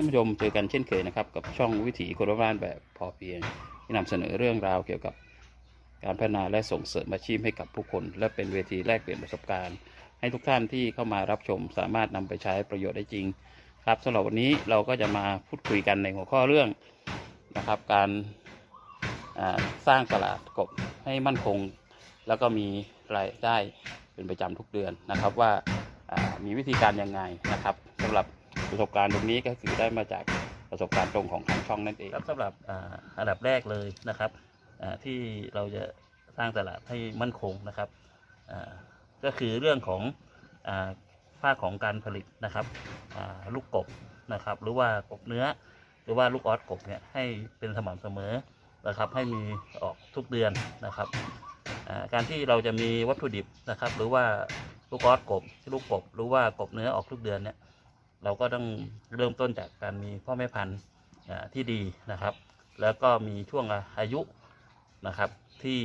ท่านผู้ชมเจอกันเช่นเคยนะครับ กับช่องวิถีคนบ้านแบบพอเพียงที่นำเสนอเรื่องราวเกี่ยวกับการพัฒนาและส่งเสริมอาชีพให้กับผู้คน และเป็นเวทีแลกเปลี่ยนประสบการณ์ ให้ทุกท่านที่เข้ามารับชมสามารถนำไปใช้ประโยชน์ได้จริง ครับสำหรับวันนี้เราก็จะมาพูดคุยกันในหัวข้อเรื่องนะครับ การสร้างตลาดกบให้มั่นคง แล้วก็มีรายได้เป็นประจำทุกเดือนนะครับว่าอ่ามีวิธีการยังไงนะครับสำหรับ ประสบการณ์ตรงนี้ก็คือได้มาจากประสบการณ์ตรงของทางช่องนั่นเองครับสำหรับอ่าอันดับแรกเลยนะครับอ่าที่เราจะสร้างตลาดให้มั่นคงนะครับอ่าก็คือเรื่องของอ่าภาคของการผลิตนะครับอ่าลูกกบนะครับ หรือว่ากบเนื้อ หรือว่าลูกออสกบเนี่ยให้เป็นสม่ำเสมอนะครับ ให้มีออกทุกเดือนนะครับอ่าการที่เราจะมีวัตถุดิบนะครับ หรือว่าลูกออสกบลูกกบ หรือว่ากบเนื้อออกทุกเดือนเนี่ย เราก็ต้องเริ่มต้นจากการมีพ่อแม่พันธุ์ที่ดีนะครับ แล้วก็มีช่วงอายุนะครับที่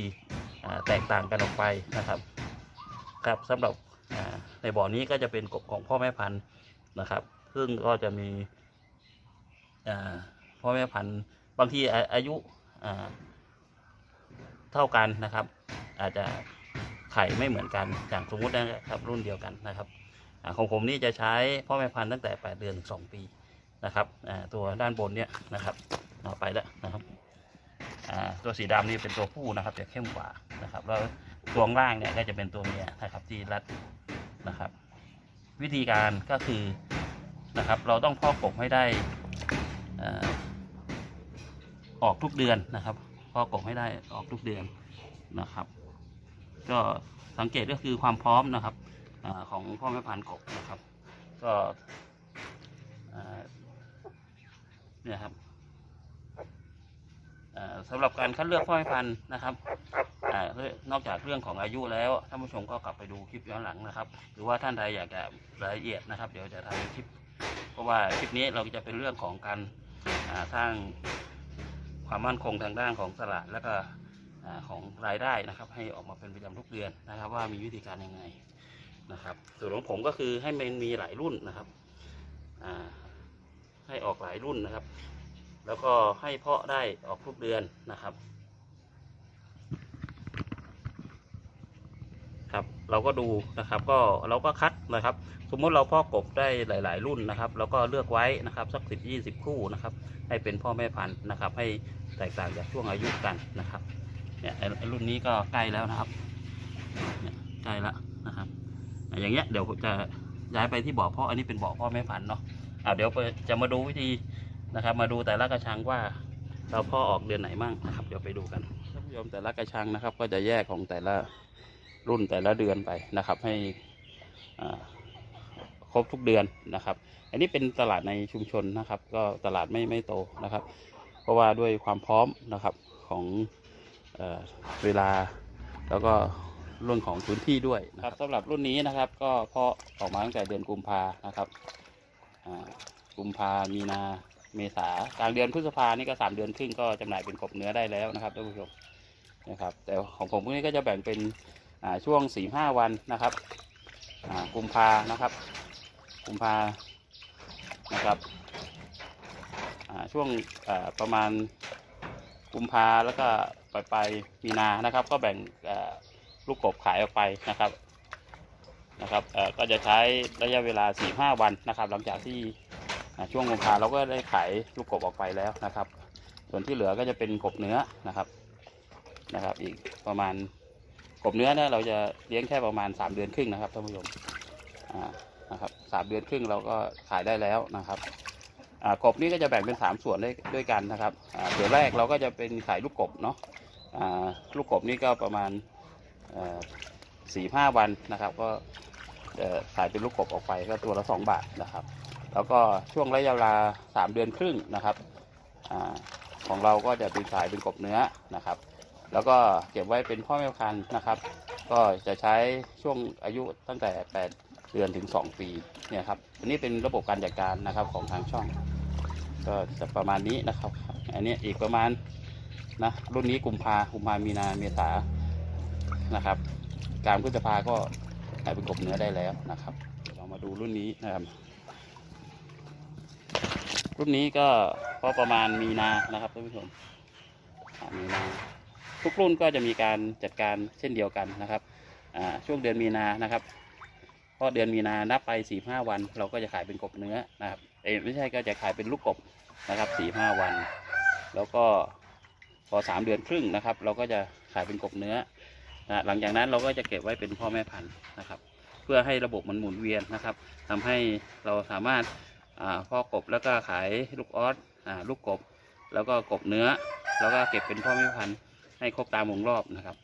แตกต่างกันออกไปนะครับครับสำหรับในบ่อนี้ก็จะเป็นกบของพ่อแม่พันธุ์นะครับ ซึ่งก็จะมีพ่อแม่พันธุ์บางทีอาอายุอ่าเท่ากันนะครับ อาจจะไข่ไม่เหมือนกันอย่างสมมุตินะครับรุ่นเดียวกันนะครับ ของผมนี่จะใช้พ่อแม่พันธุ์ตั้งแต่ 8 เดือนถึง2ปีนะครับตัวด้านบนเนี่ยนะครับเอาไปแล้วนะครับตัวสีดำนี่เป็นตัวผู้นะครับจะเข้มกว่านะครับแล้วตัวล่างเนี่ยก็จะเป็นตัวเมียนะครับที่รัดนะครับ วิธีการก็คือนะครับ เราต้องพ่อกบให้ได้อออกทุกเดือนนะครับพ่อกบให้ได้ออกทุกเดือนนะครับ ก็สังเกตก็คือความพร้อมนะครับ ของพ่อแม่พันธุ์กบนะครับ ก็เนี่ยครับอ่าสำหรับการคัดเลือกพ่อแม่พันธุ์นะครับอนอกจากเรื่องของอายุแล้วท่านผู้ชมก็กลับไปดูคลิปย้อนหลังนะครับ หรือว่าท่านใดอยากจะรายละเอียดนะครับ เดี๋ยวจะทำเป็นคลิป เพราะว่าคลิปนี้เราจะเป็นเรื่องของการสร้างความมั่นคงทางด้านของตลาดแล้วก็ของรายได้นะครับ ให้ออกมาเป็นประจำทุกเดือนนะครับ ว่ามีวิธีการยังไง นะครับส่วนของผมก็คือให้มันมีหลายรุ่นนะครับให้ออกหลายรุ่นนะครับ แล้วก็ให้เพาะได้ออกทุกเดือนนะครับ ครับ เราก็ดูนะครับ ก็เราก็คัดนะครับ สมมติเราเพาะกบได้หลาย ๆ รุ่นนะครับ แล้วก็เลือกไว้นะครับสักสิบยี่สิบคู่นะครับ ให้เป็นพ่อแม่พันธุ์นะครับ ให้แตกต่างจากช่วงอายุกันนะครับ เนี่ยไอ้รุ่นนี้ก็ใกล้แล้วนะครับ ใกล้ล้วนะครับ อย่างเงี้ยเดี๋ยวผมจะย้ายไปที่บ่อพ่ออันนี้เป็นบ่อพ่อแม่พันธุ์เนาะอ่าเดี๋ยวจะมาดูวิธีนะครับ มาดูแต่ละกระชังว่าเราพ่อออกเดือนไหนมั่งนะครับ เดี๋ยวไปดูกันท่านผู้ชมแต่ละกระชังนะครับ ก็จะแยกของแต่ละรุ่นแต่ละเดือนไปนะครับ ให้ครบทุกเดือนนะครับ อันนี้เป็นตลาดในชุมชนนะครับ ก็ตลาดไม่ไม่โตนะครับ เพราะว่าด้วยความพร้อมนะครับของเอเวลาแล้วก็ เรื่องของพื้นที่ด้วยนะครับสำหรับรุ่นนี้นะครับ ก็เพาะออกมาตั้งแต่เดือนกุมภานะครับกุมภามีนาเมษากลางเดือนพฤษภานี่ก็สามเดือนครึ่งก็จำหน่ายเป็นกบเนื้อได้แล้วนะครับท่านผู้ชมนะครับ แต่ของผมพวกนี้ก็จะแบ่งเป็นช่วงสี่ห้าวันนะครับกุมภานะครับกุมภานะครับช่วงประมาณกุมภาแล้วก็ปลายปลายมีนานะครับ ก็แบ่ง ลูกกบขายออกไปนะครับนะครับเอ่อก็จะใช้ระยะเวลา 4-5 วันนะครับ หลังจากที่ช่วงกุมภาเราก็ได้ขายลูกกบออกไปแล้วนะครับ ส่วนที่เหลือก็จะเป็นกบเนื้อนะครับนะครับ อีกประมาณกบเนื้อเนี่ยเราจะเลี้ยงแค่ประมาณ 3 เดือนครึ่งนะครับท่านผู้ชมอ่านะครับสามเดือนครึ่งเราก็ขายได้แล้วนะครับกบนี่ก็จะแบ่งเป็นสามส่วนด้วยด้วยกันนะครับอ่าส่วนแรกเราก็จะเป็นขายลูกกบเนาะลูกกบนี่ก็ประมาณ สี่ห้าวันนะครับ ก็จะขายเป็นลูกกบออกไปก็ตัวละสองบาทนะครับ แล้วก็ช่วงระยะเวลาสามเดือนครึ่งนะครับอของเราก็จะเป็นขายเป็นกบเนื้อนะครับ แล้วก็เก็บไว้เป็นพ่อแม่พันธุ์นะครับ ก็จะใช้ช่วงอายุตั้งแต่8เดือนถึง 2 ปีเนี่ยครับอันนี้เป็นระบบการจัดการนะครับของทางช่อง ก็จะประมาณนี้นะครับ อันนี้อีกประมาณนะรุ่นนี้กุมภากุมภามีนาเมษา นะครับกลารพฤษภาก็ขายเป็นกบเนื้อได้แล้วนะครับ เรามาดูรุ่นนี้นะครับ รุ่นนี้ก็พอประมาณมีนานะครับท่านผู้ชมมีนาทุกรุ่นก็จะมีการจัดการเช่นเดียวกันนะครับช่วงเดือนมีนานะครับเพราะเดือนมีนานับไปสี่ห้าวัน เราก็จะขายเป็นกบเนื้อนะครับเอ้ไม่ใช่ก็จะขายเป็นลูกกบนะครับสี่ห้าวัน แล้วก็พอสามเดือนครึ่งนะครับ เราก็จะขายเป็นกบเนื้อ นะหลังจากนั้นเราก็จะเก็บไว้เป็นพ่อแม่พันธุ์นะครับ เพื่อให้ระบบมันหมุนเวียนนะครับทำให้เราสามารถาพ่อกบแล้วก็ขายลูกออสลูกกบ แล้วก็กบเนื้อ แล้วก็เก็บเป็นพ่อแม่พันธุ์ให้ครบตามวงรอบนะครับ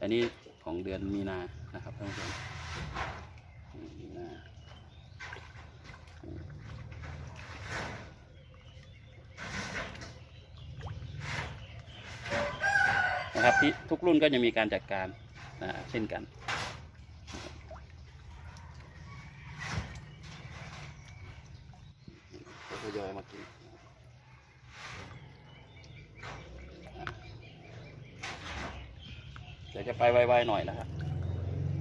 อันนี้ของเดือนมีนานะครับท่านผู้ชมมีนา นะครับที่ทุกรุ่นก็จะมีการจัดการนะเช่นกันทยอยมากินเดี๋ยวจะไปไวๆหน่อยนะครับ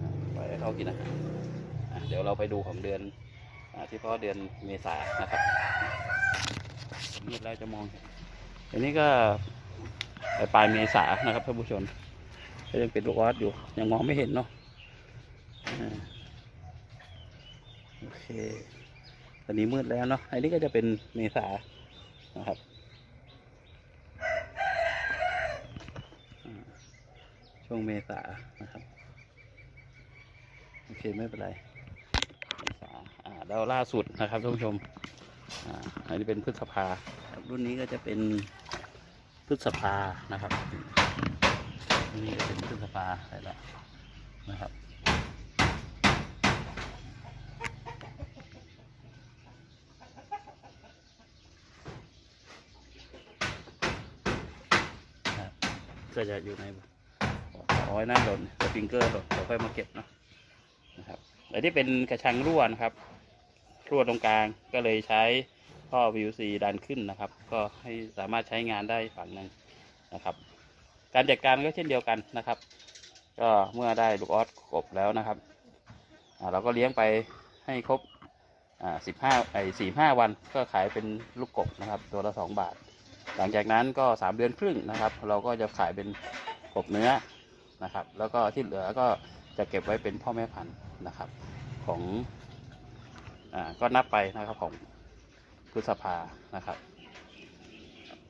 อ่าไปให้เขากินอาหารอะเดี๋ยวเราไปดูของเดือนอาที่เพาะเดือนเมษายนนะครับมืดแล้วจะมองเห็นอันนี้ก็ ปลายเมษานะครับท่านผู้ชมก็ยังเป็นลูกออสอยู่ยังมองไม่เห็นเนาะโอเคตอนนี้มืดแล้วเนาะอันนี้ก็จะเป็นเมษานะครับช่วงเมษานะครับโอเคไม่เป็นไรเมษาอ่าแล้วล่าสุดนะครับท่านผู้ชมอ่าอันนี้เป็นพฤษภารุ่นนี้ก็จะเป็น พฤษภานะครับนนี้ก็เป็นพฤษภาอะไรละนะครับก็จะอยู่ในเอาไว้หน้าหล่นสปริงเกอร์หล่นเราค่อยมาเก็บเนาะนะครับอันนี้เป็นกระชังรั่วนะครับรั่วตรงกลางก็เลยใช้ ท่อ VC ดันขึ้นนะครับ ก็ให้สามารถใช้งานได้ฝั่งหนึ่งนะครับ การจัดการก็เช่นเดียวกันนะครับ ก็เมื่อได้ลูกออสกบแล้วนะครับเราก็เลี้ยงไปให้ครบสิบห้าไอ้สี่ห้าวันก็ขายเป็นลูกกบนะครับ ตัวละสองบาท หลังจากนั้นก็สามเดือนครึ่งนะครับ เราก็จะขายเป็นกบเนื้อนะครับ แล้วก็ที่เหลือก็จะเก็บไว้เป็นพ่อแม่พันธุ์นะครับ ของอ่าก็นับไปนะครับของ พฤษภานะครับ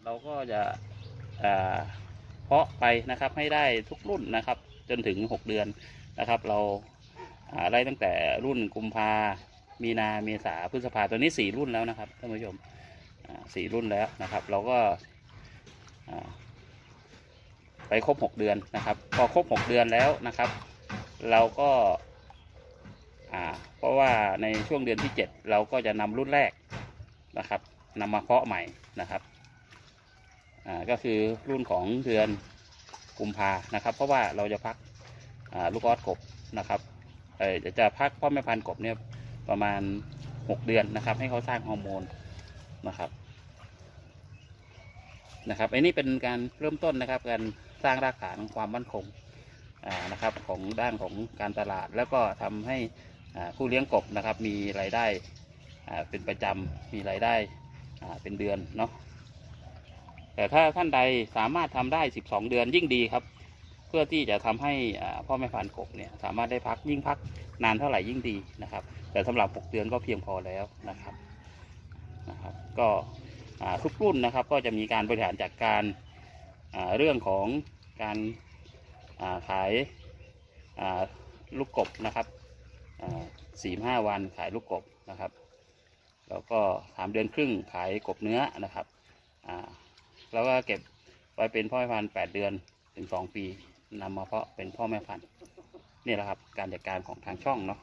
เราก็จะอ่าเพาะไปนะครับให้ได้ทุกรุ่นนะครับ จนถึงหกเดือนนะครับ เราอ่าไล่ตั้งแต่รุ่นกุมภามีนาเมษาพฤษภาตัวนี้สี่รุ่นแล้วนะครับท่านผู้ชมสี่รุ่นแล้วนะครับ เราก็อ่าไปครบหกเดือนนะครับ พอครบหกเดือนแล้วนะครับ เราก็อ่าเพราะว่าในช่วงเดือนที่เจ็ดเราก็จะนำรุ่นแรก นะครับนำมาเพาะใหม่นะครับก็คือรุ่นของเดือนกุมภานะครับ เพราะว่าเราจะพักลูกออสกบนะครับจะพักพ่อแม่พันธุ์กบเนี่ยประมาณหกเดือนนะครับ ให้เขาสร้างฮอร์โมนนะครับนะครับอันนี้เป็นการเริ่มต้นนะครับ การสร้างรากฐานความมั่นคงนะครับของด้านของการตลาด แล้วก็ทำให้ผู้เลี้ยงกบนะครับ มีรายได้ เป็นประจำมีรายได้เป็นเดือนเนาะแต่ถ้าท่านใดสามารถทำได้ 12 เดือนยิ่งดีครับ เพื่อที่จะทำให้พ่อแม่พันกบเนี่ยสามารถได้พักยิ่งพักนานเท่าไหร่ยิ่งดีนะครับ แต่สำหรับ 6 เดือนก็เพียงพอแล้วนะครับนะครับ ก็ทุกรุ่นนะครับก็จะมีการบริหารจัดการเรื่องของการาขายาลูกกบนะครับสี่ห้าวันขายลูกกบนะครับ แล้วก็สามเดือนครึ่งขายกบเนื้อนะครับอ่าแล้วก็เก็บไว้เป็นพ่อแม่พันธุ์แปดเดือนถึงสองปีนำมาเพาะเป็นพ่อแม่พันธุ์นี่แหละครับการจัดการของทางช่องเนาะ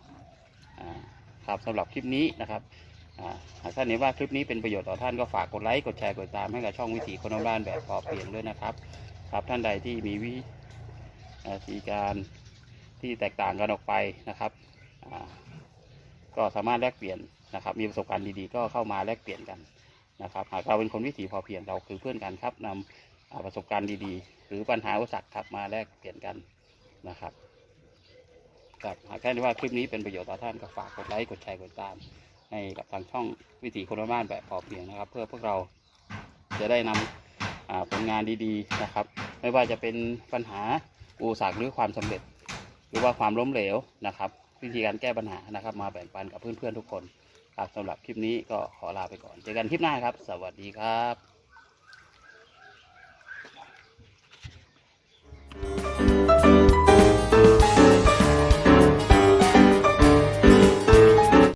ครับสำหรับคลิปนี้นะครับหากท่านเห็นว่าคลิปนี้เป็นประโยชน์ต่อท่านก็ฝากกดไลค์กดแชร์กดติดตามให้กับช่องวิถีคนบ้านแบบพอเปลี่ยนด้วยนะครับ ครับท่านใดที่มีวิธีการที่แตกต่างกันออกไปนะครับ ก็สามารถแลกเปลี่ยน นะครับ มีประสบการณ์ดีๆ ก็เข้ามาแลกเปลี่ยนกันนะครับ หากเราเป็นคนวิถีพอเพียงเราคือเพื่อนกันครับนำประสบการณ์ดีๆ หรือปัญหาอุปสรรคครับมาแลกเปลี่ยนกันนะครับกับหากท่านว่าคลิปนี้เป็นประโยชน์ต่อท่านก็ฝากกดไลค์กดแชร์กดตามให้กับทางช่องวิถีคนลบ้านแบบพอเพียงนะครับ เพื่อพวกเราจะได้นำผลงานดีๆนะครับ ไม่ว่าจะเป็นปัญหาอุปสรรคหรือความสำเร็จ หรือว่าความล้มเหลวนะครับ วิธีการแก้ปัญหานะครับ มาแบ่งปันกับเพื่อนๆทุกคน สำหรับคลิปนี้ก็ขอลาไปก่อน เจอกันคลิปหน้าครับ สวัสดีครับ